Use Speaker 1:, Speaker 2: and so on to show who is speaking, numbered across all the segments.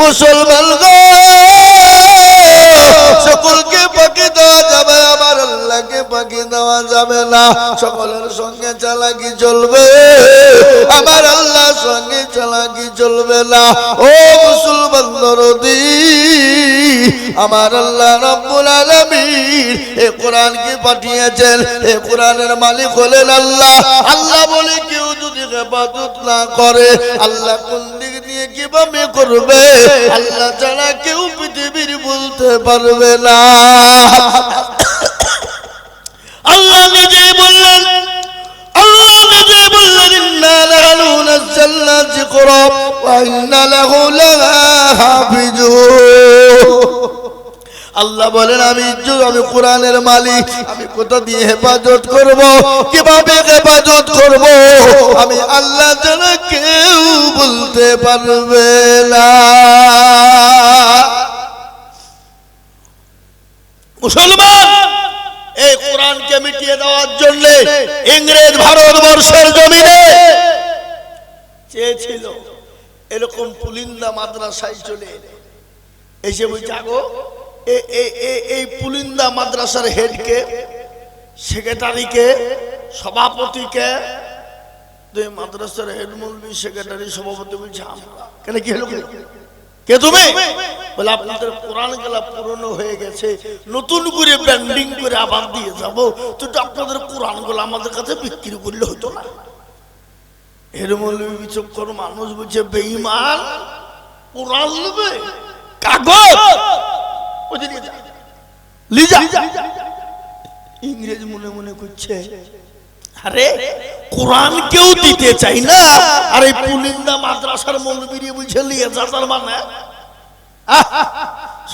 Speaker 1: মুসলমান গো। পাখি দেওয়া যাবে না। সকলের সঙ্গে চালাকি চলবে। আমার আল্লাহর সঙ্গে চালাকি চলবে না। ও মুসলমান দরদি আমার আল্লাহ রব্বুল আলামিন এ কোরআনকে পাঠিয়েছেন? এ কোরআনের মালিক হলেন আল্লাহ। আল্লাহ বলে কেউ যদি হেফাজত না করে, আল্লাহ কোন দিক দিয়ে কীভাবে করবে? আল্লাহ ছাড়া কেউ পৃথিবীর বলতে পারবে না। যিকরা ওয়া ইন্না লাহু আল্লাহ বলেন, আমি ইজ্জত, আমি কোরআনের মালিক, আমি কোথা দিয়ে হেফাজত করব? কীভাবে হেফাজত করব? আমি আল্লাহ ছাড়া কেউ বলতে পারবে না। মুসলমান, এই কোরআনকে মিটিয়ে দেওয়ার জন্য ইংরেজ ভারতবর্ষের জমিনে চেয়েছিল। এরকম পুলিন্দা মাদ্রাসায় চলে। এসে বলছে, আগো এই পুলিন্দা মাদ্রাসার হেডকে, সেক্রেটারিকে, সভাপতিকে দুই মাদ্রাসার হেড সেক্রেটারি, সভাপতি বলছে, আমরা। কেন কি হলো কি? কে তুমি? বলে, আপনাদের কোরআন গেলা পুরনো হয়ে গেছে, নতুন করে ব্যান্ডিং করে আবার দিয়ে যাব। তো আপনাদের কোরআনগুলো আমাদের কাছে বিক্রি করলে হতো না। এর মৌলবী বিচক্ষণ মানুষ বলছে বেঈমান, কোরআন নেবে, কাগজ। ইংরেজ মনে মনে করছে, আরে কোরআন কেউ দিতে চাই না, আর পুলিন্দা মাদ্রাসার মৌলবীর বলছে, লিয়ে মানে।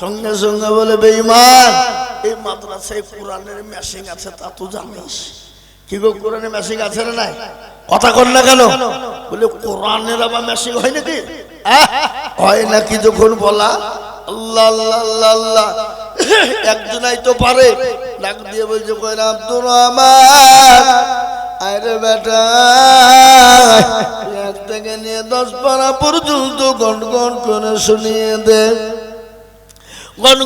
Speaker 1: সঙ্গে সঙ্গে বলে, বেঈমান, এই মাদ্রাসায় কোরআনের মেশিং আছে, তা তো জানিস। কি গো কোরআনের মেশিং আছে না নাই? কথা কর না কেন? বলে, কোরআনের আবার মেশিং হয় নাকি? হয় নাকি যখন বলা? তো দিয়ে বলছে আরে বেটা, এক থেকে নিয়ে দশ পারা পর্যন্ত শুনিয়ে দে। গন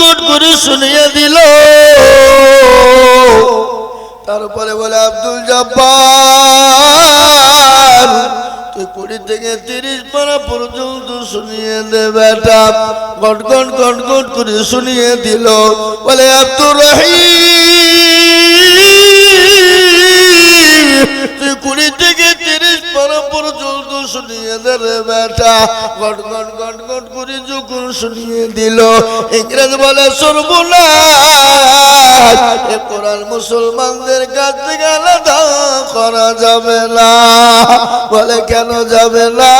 Speaker 1: গন করে শুনিয়ে দিল। তারপরে বলে, আব্দুল জব্বার, তুই কুড়ি থেকে তিরিশ পারা পর্যন্ত শুনিয়ে দে বেটা। গটগট গট গট গট করে শুনিয়ে দিল। বলে, আব্দুর রহিম, তুই কুড়ি থেকে পারা পর্যন্ত শুনিয়ে দে রে বেটা। গট গট গট গট করে যখন শুনিয়ে দিল। ইংরেজ বলে, সর্বনাশ! এ কোরআন মুসলমানদের কাছ থেকে আলাদা করা যাবে না। বলে, কেন যাবে না?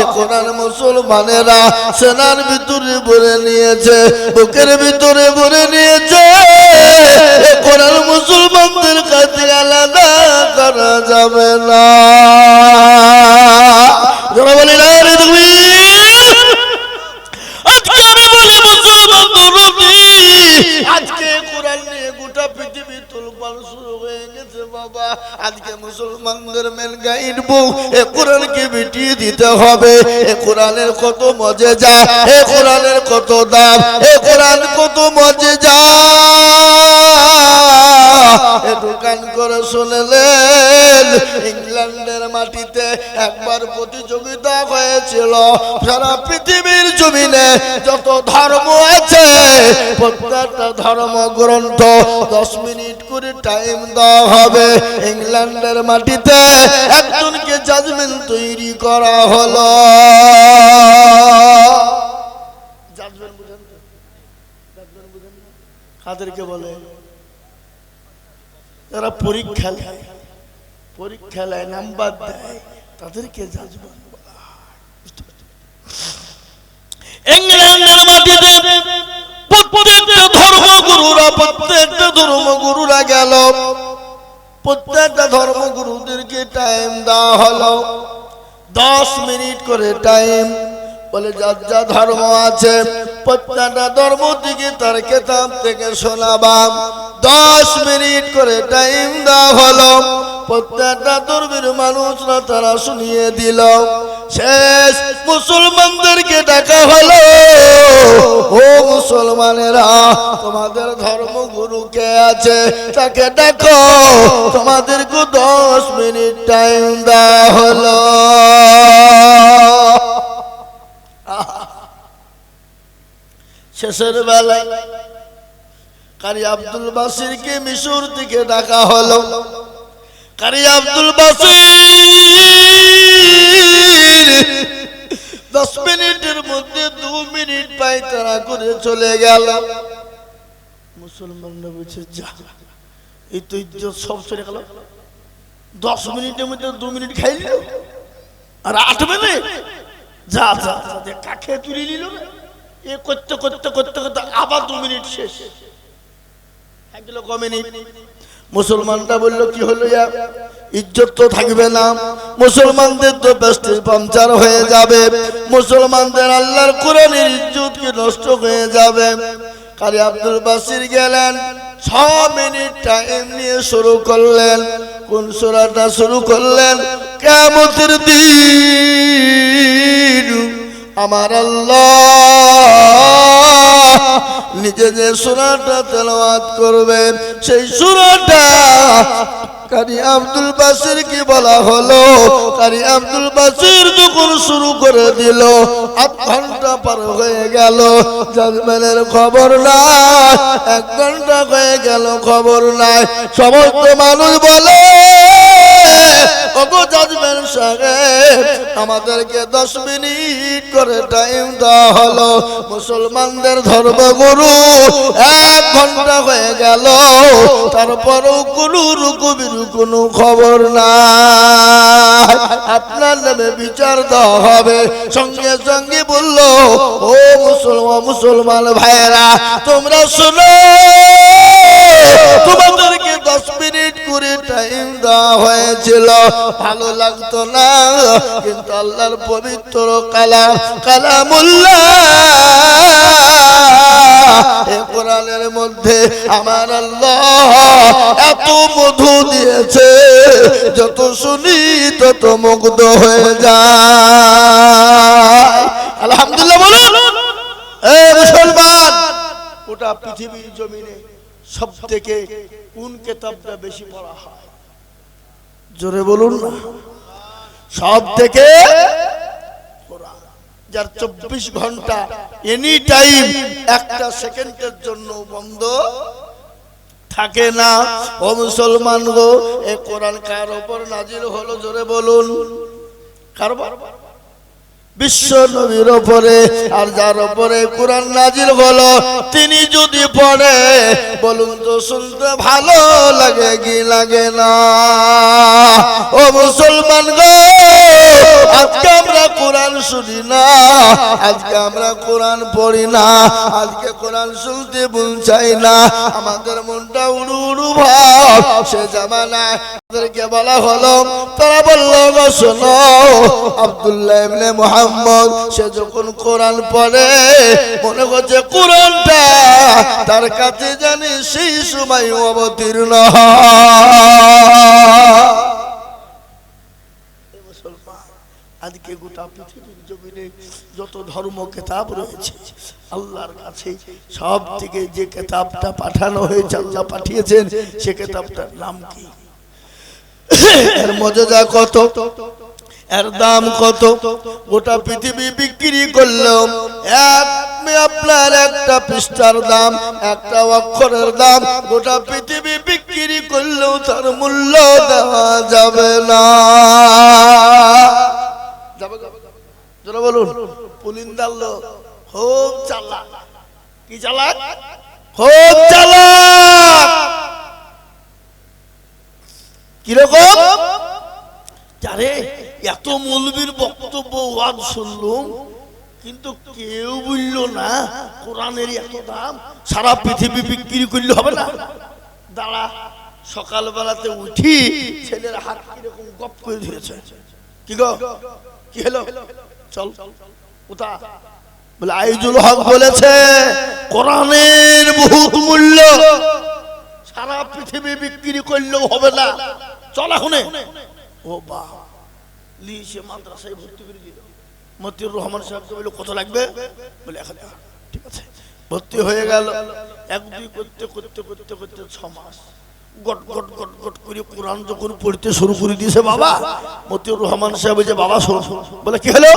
Speaker 1: এ কোরআন মুসলমানেরা সেনার ভিতরে ভরে নিয়েছে, বুকের ভিতরে ভরে নিয়েছে। এ কোরআন মুসলমানদের কাছ আলাদা করা যাবে না। দিতে হবে। এ কোরআনের কত মজে যা এ কোরআনের কত দাম, এ কোরআন কত মজে যা দোকান করে শুনলেন, ইংল্যান্ডের মাটিতে একবার প্রতিযোগিতা হয়েছিল। সারা পৃথিবীর জমিনে যত ধর্ম আছে, প্রত্যেকটা ধর্ম গ্রন্থ দশ মিনিট করে টাইম দেওয়া হবে। ইংল্যান্ডের মাটিতে একজনকে জাজমেন্ট তৈরি করা হলো। কাদেরকে বলে? যারা পরীক্ষা নেয় পরীক্ষা নেয় নাম্বার দেয়, তাদেরকে? ইংল্যান্ডের মাটিতে প্রত্যেকটা ধর্মগুরুরা প্রত্যেকটা ধর্মগুরুরা গেল। প্রত্যেকটা ধর্মগুরুদেরকে টাইম দেওয়া হলো। দশ মিনিট করে টাইম বলে, যার যা ধর্ম আছে, প্রত্যেকটা ধর্ম থেকে তার কেতাব থেকে শোনাবাম দশ মিনিট করে টাইম দেওয়া হলো। প্রত্যেকটা ধর্মের মানুষরা তারা শুনিয়ে দিল। শেষ মুসলমানদেরকে ডাকা হলো। ও মুসলমানেরা, তোমাদের ধর্মগুরু কে আছে? তাকে ডাকো তোমাদেরকে দশ মিনিট টাইম দেওয়া হলো। শেষের বেলায় কারি আব্দুল বাসিরকে মিশর থেকে ডাকা হলো। কারি আব্দুল বাসির দশ মিনিটের মধ্যে দু মিনিট পাই তারা করে চলে গেল। মুসলমানরা বলছে যা, এই তো ইজ্জত সব চলে গেল। দশ মিনিটের মধ্যে দু মিনিট খাই নিল। আর আট মিনিট? যা যা কাকে তুলে নিল। এ করতে করতে করতে করতে আবার দু মিনিট শেষ। এক কিলো কমে নেই। মুসলমানটা বলল, কি হলো ইজ্জত তো থাকবে না। মুসলমানদের তো পেস্টিস পাংচার হয়ে যাবে। মুসলমানদের আল্লাহর কোরআনের ইজ্জত কি নষ্ট হয়ে যাবে? কারি আব্দুল বাসির গেলেন ছ মিনিট টাইম নিয়ে শুরু করলেন। কোন সুরাটা শুরু করলেন? কেমতের দিন। আমার আল্লাহ নিজে যে সুরাটা তেলাওয়াত করবে। সেই সুরাটা কারি আব্দুল বাসির কি বলা হলো। কারি আব্দুল বাসির যখন শুরু করে দিল, আধ ঘণ্টা পার হয়ে গেল, জাজমেলের খবর নাই, এক ঘণ্টা হয়ে গেল খবর নাই। সমস্ত মানুষ বলে ওগো জাজমেল সাহেব আমাদেরকে দশ মিনিট করে টাইম দেওয়া হলো। মুসলমানদের ধর্মগুরু এক ঘণ্টা হয়ে গেল। তারপরেও কোনো রুকুবির কোনো খবর নাই। আপনার নামে বিচার দেওয়া হবে। সঙ্গে সঙ্গে বলল, ও মুসলমান মুসলমান ভাইয়েরা, তোমরা শোনো। তোমাদেরকে দশ মিনিট করে টাইম দেওয়া হয়েছিল। ভালো লাগতো না। কিন্তু আল্লাহর পবিত্র কালাম, কালামুল্লাহ। কোরআনের মধ্যে আমার আল্লাহ এত মধু দিয়েছে, যত শুনি তত মুগ্ধ হয়ে যায়। আলহামদুলিল্লাহ বলুন। মুসলমান ওটা পৃথিবীর জমিনে সব থেকে কোন কেতাবটা বেশি পড়া হয়? জোরে বলুন সব থেকে যার চব্বিশ ঘণ্টা এনি টাইম একটা সেকেন্ডের জন্য বন্ধ থাকে না। ও মুসলমান গো, এ কোরআন কার ওপর নাজির হলো? জোরে বলুন। কার ওপর? বিশ্ব নবীর ওপরে আর যার ওপরে কোরআন নাজিল হলো, তিনি যদি পড়ে, বলুন তো শুনতে ভালো লাগে কি লাগে না? ও মুসলমান গো, আজকে আমরা কোরআন শুনি না, আজকে আমরা কোরআন পড়ি না, আজকে কোরআন শুনতে মন চাই না, আমাদের মনটা উড়ু উড়ু ভাব, সে জামানায় তাদেরকে বলা হলো, তারা বলল শোনো, আব্দুল্লাহ ইবনে মুহাম্মদ সে যখন কোরআন পড়ে, মনে করছে কোরআনটা তার কাছে জানি সেই সময় অবতীর্ণ আজকে গোটা যত ধর্ম কেতাব রয়েছে, আল্লাহর কাছে সব থেকে যে কেতাবটা পাঠানো হয়েছে সে নাম কত? এর দাম কত? গোটা পৃথিবী বিক্রি করলাম। এক আপনার একটা পৃষ্ঠার দাম, একটা অক্ষরের দাম। গোটা পৃথিবী বিক্রি করলেও তার মূল্য দেওয়া যাবে না। যাবে বলুন। পুলিন্দার লোক, খুব চালাক। কি চালাক? খুব চালাক। কীরকম? যারে এত মৌলবীর বক্তব্য ওয়াজ শুনলুম, কিন্তু কেউ বলল না, কোরআনের এত দাম, সারা পৃথিবী বিক্রি করলে হবে না। দাঁড়া, সকালবেলাতে উঠি ছেলের হাত কীরকম গপ করে ধরেছে। কি গো? কি হলো? চল কোথা বলে, আইজুল হক বলেছে, কোরআনের বহুত মূল্য সারা পৃথিবী বিক্রি করলেও হবে না। চল এখন ও বা লি, সে মাদ্রাসায় ভর্তি করে দিল। মতিউর রহমান সাহেবকে বলল, কত লাগবে? বলে হাজার ঠিক আছে। ভর্তি হয়ে গেল। এক দুই করতে করতে করতে করতে ছ মাস গট গট গট গট করে কোরআন যখন পড়তে শুরু করে দিয়েছে বাবা, মতিউর রহমান সাহেব যে বাবা, শোন। বলে, কি হলো?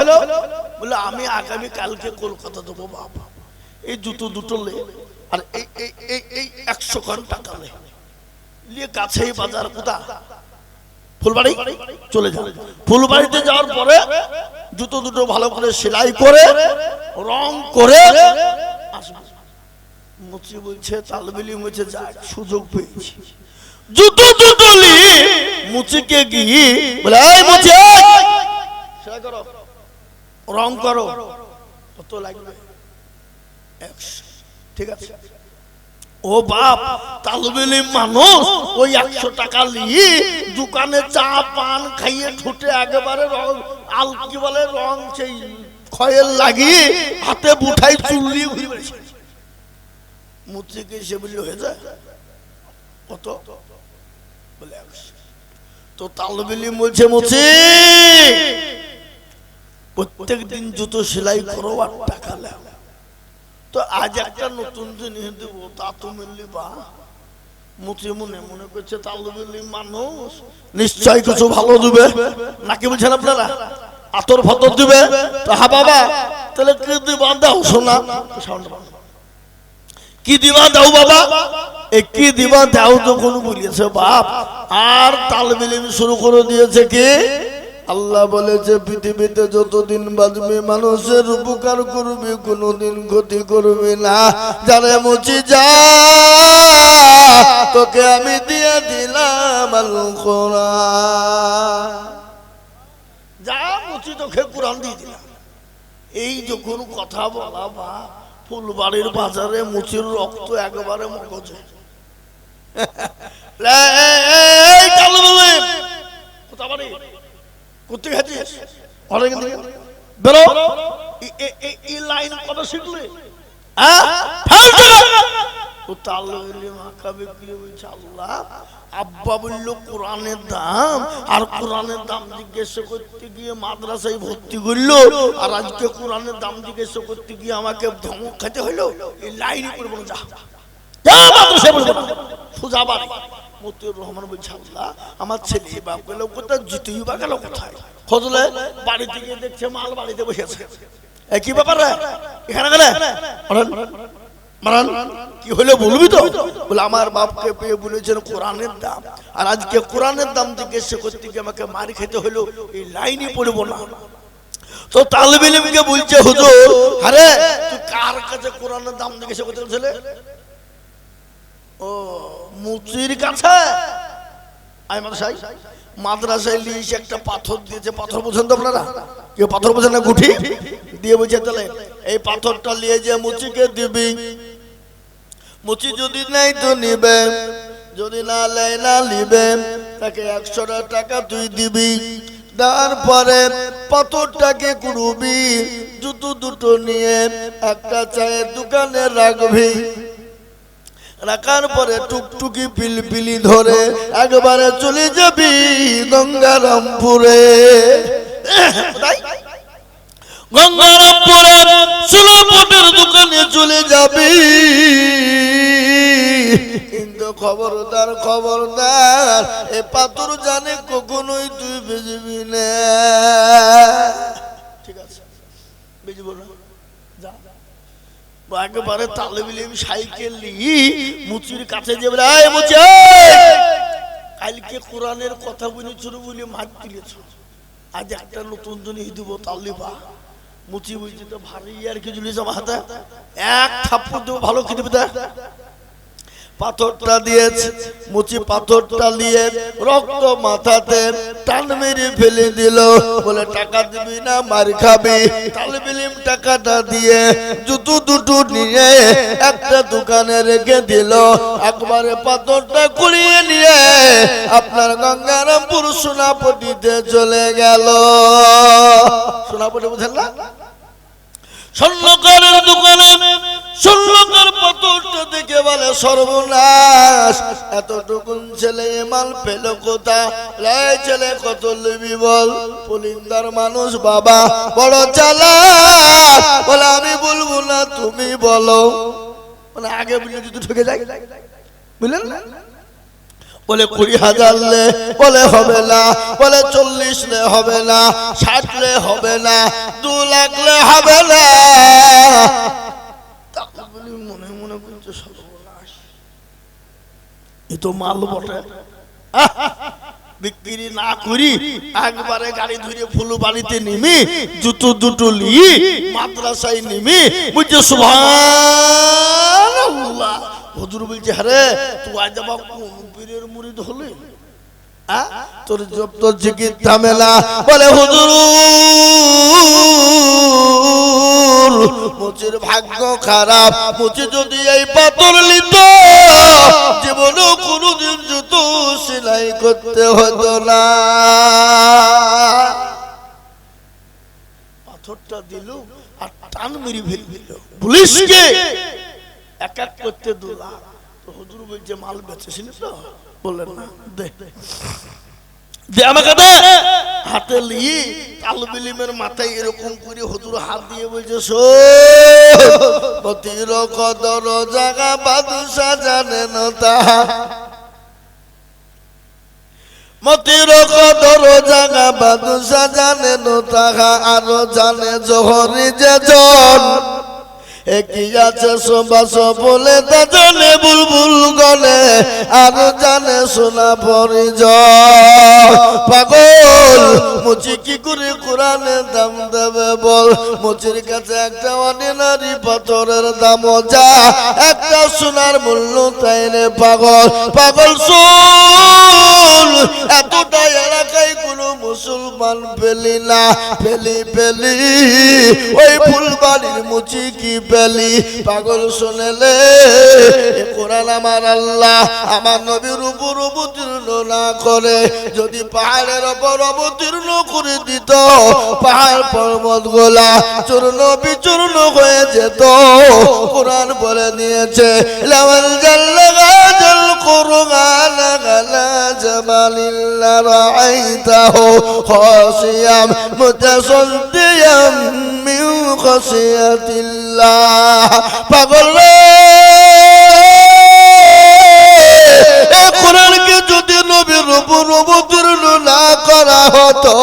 Speaker 1: বলে, আমি আগামী কালকে কলকাতা দেবো বাবা। এই জুতো দুটো লে আর এই এই একশো খান টাকা লে। নিয়ে কাছেই বাজার কোথা ফুলবাড়ি চলে যাও ফুলবাড়িতে যাওয়ার পরে জুতো দুটো ভালো করে সেলাই করে, রং করে মুচি বলছে, তালবেলি মুছে যাক সুযোগ পেয়েছি। জুতো দুটো লি মুচিকে গিয়ে বলে, এই মুচি রং করো, কত লাগবে? ঠিক আছে? ও বাপ, তালবেলি মানুষ, ওই একশো টাকা নিয়ে দোকানে চা, পান খাইয়ে ঠুটে একেবারে রং আল কি বলে রং সেই খয়ের লাগিয়ে হাতে বুঠাই চুল দিয়ে ঘুরে বেড়েছে মুচিকে সে বলি হয়ে যায়? কত? বলে তো তালবেলি বলছে মুচি প্রত্যেক দিন জুতো সেলাই করো আর টাকা লাও তো আজ একটা নতুন জিনিস দেবো, তা তো মিললি বা। মুচি মনে মনে করছে তালবেলি মানুষ। নিশ্চয় কিছু ভালো দিবে। নাকি বলছেন আপনারা? আতর ফতর দিবে? হা বাবা, তাহলে কি দিবা দাও শোনা কি দিবা দাও বাবা? কি দিবা দাও যখন বলিয়েছে বাপ। আর তাল মিলিম শুরু করে দিয়েছে কি? আল্লাহ বলেছে পৃথিবীতে যতদিন বাঁচবে মানুষের উপকার করবে, কোনোদিন ক্ষতি করবে না। যারা মুচি যা, তোকে আমি দিয়ে দিলাম যা মুচি তোকে কোরআন দিয়ে দিলাম। এই যখন কথা বলা বা ফুলবাড়ির বাজারে মুচির রক্ত একেবারে মগজে। কালো বলে কোথা বাড়ি অনেক দিকে বেরো। এ- এ- এ- এই লাইন কত শিখলে? হ্যাঁ? আব্বা বলল, কোরআনের দাম। আর কোরআনের দাম জিজ্ঞেস করতে গিয়ে মাদ্রাসায় ভর্তি করল। আর আজকে কোরআনের দাম জিজ্ঞেস করতে গিয়ে আমাকে ধমক খেতে হলো এই লাইনে করব যা। যা মতিউর রহমান আমার ছেলে বাপ কোথায়? বা গেল কোথায়? খোঁজলে বাড়ি থেকে দেখছে, মাল বাড়িতে বসেছে। ব্যাপার এখানে গেলে? কি বলবি তো? বলে, আমার বাপকে পেয়ে বলেছেন কোরআনের দাম। আর আজকে কোরআনের দাম জিজ্ঞেস করতে গিয়ে আমাকে মারি খেতে হলো, এই লাইনই পড়ব না। তো তালবিলিমকে বলছে, হুজুর, আরে, তুই কার কাছে কোরআনের দাম জিজ্ঞেস করতে ছেলে ও, মুচির একটা পাথর দিয়েছে, পাথর পাথর না, গুঠি? দিয়ে তাহলে এই পাথরটা যে মুচিকে দিবি। মুচি যদি নাই তো যদি না না তাকে টাকা তুই দিবি। তারপরে পাথরটাকে কুড়ুবি, জুতো দুটো নিয়ে একটা চায়ের দোকানে রাখবি। রাখার পরে টুকটুকি পিলপিলি ধরে একবারে চলে যাবি গঙ্গারামপুরে? গঙ্গারামপুরে সুলাপটের দোকানে চলে যাবি। কিন্তু খবরদার খবরদার, এ পাথর জানে কখনোই তুই বেজবি না। ঠিক আছে বেজবো না। যা। একেবারে তালে বিলিম সাইকেল নিয়ে মুচির কাছে যে রায় মুচে! কালকে কোরআনের কথা বলে শুরু বলে মার তুলেছ। আজ একটা নতুন জন দিব তালিবা মুচি বুঝছি তো ভারী আর কি জুলিস আমার এক থাপ্পড় দেবো, ভালো খেতে পাথরটা দিয়েছে, মুচি পাথরটা নিয়ে রক্ত মাথাতে টান মেরে ফেলে দিল। বলে, টাকা দিবি না, মার খাবি। তাহলে বিলিম টাকাটা দিয়ে জুতো দুটো নিয়ে একটা দোকানে রেখে দিল। একবারে পাথরটা কুড়িয়ে নিয়ে আপনার গঙ্গারামপুর সোনাপটিতে চলে গেল। সোনাপটি বুঝেন না? স্বর্ণকারের দোকানে ষোলোকার পাথরটা দেখে বলে, সর্বনাশ, এতটুকুন ছেলে মাল পেল কোথা লাই ছেলে কত লিবি বল, পুলিন্দার মানুষ বাবা, বড় চালা বলে, আমি বলব না, তুমি বলো। মানে আগে বুঝলে যদি ঠকে যায়। বুঝলেন না? বলে কুড়ি হাজার লে, বলে হবে না, বলে চল্লিশ লে হবে না, ষাট লে হবে না, দু লাখ লে হবে না মনে মনে এ তো মাল বটে! বিক্রি না করি, একবারে গাড়ি ধরে ফুল বাড়িতে নিমি, জুতো দুটো লি মাদ্রাসায় নিমি বুঝছে সুবহানাল্লাহ। হুজুর বলছে, আরে, তুই আজ আবার পীরের মুরিদ হলি? তোর জব তোর জিকির থামে বলে, হুজুর মুচির ভাগ্য খারাপ। মুচি যদি এই পাথর লিত জীবনও কোনোদিন জুতো সেলাই করতে হতো না। পাথরটা দিল আর টান মেরে ফেলে দিল পুলিশকে এক এক করতে দু লাখ। হুজুর বলছে, মাল বেচেছিলি তো? বললেন, না, দে। দে আমাকে হাতে লিয়ে কালো বিলিমের মাথায় এরকম করে হুজুর হাত দিয়ে বলছে সতীর কদর জাগা বাদুসা জানেন তাহা মতির কদর জাগা বাদুসা জানেন তাহা আরও জানে জহরি যে জন। একই আছে সবাস বলে তা জানে বুলবুল গলে, আর জানে সোনা পরিজয়। পাগল, মুচি কি করে কোরআনের দাম দেবে বল? মুচির কাছে একটা অর্ডিনারি পাথরের দাম যা, একটা সোনার মূল্য তাই রে পাগল। পাগল শোন এতটা মুসলমান পেলি না পেলি পেলি ওই ফুলবাড়ির মুচি কি পেলি পাগল শুনেলে কোরআন আমার আল্লাহ, আমার নবীর উপর অবতীর্ণ না করে। যদি পাহাড়ের ওপর অবতীর্ণ করে দিত, পাহাড় পর্বত গোলা চূর্ণ বিচূর্ণ হয়ে যেত। কোরআন বলে দিয়েছে, লাওয়াল জাল্লা গাজাল কুরআন গালা জামালিল্লা খাসিয়াম মুতাসাদ্দিয়াম মিন খাসিয়াতিল্লাহ পাগল রে! এ কোরআনকে যদি নবীর উপর অবতীর্ণ না করা হতো,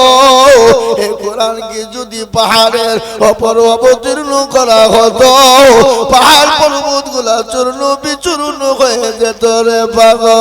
Speaker 1: এ কোরআনকে যদি পাহাড়ের অপর অবতীর্ণ করা হতো, পাহাড় পর্বতগুলা চূর্ণ বিচূর্ণ হয়ে যেত রে পাগল।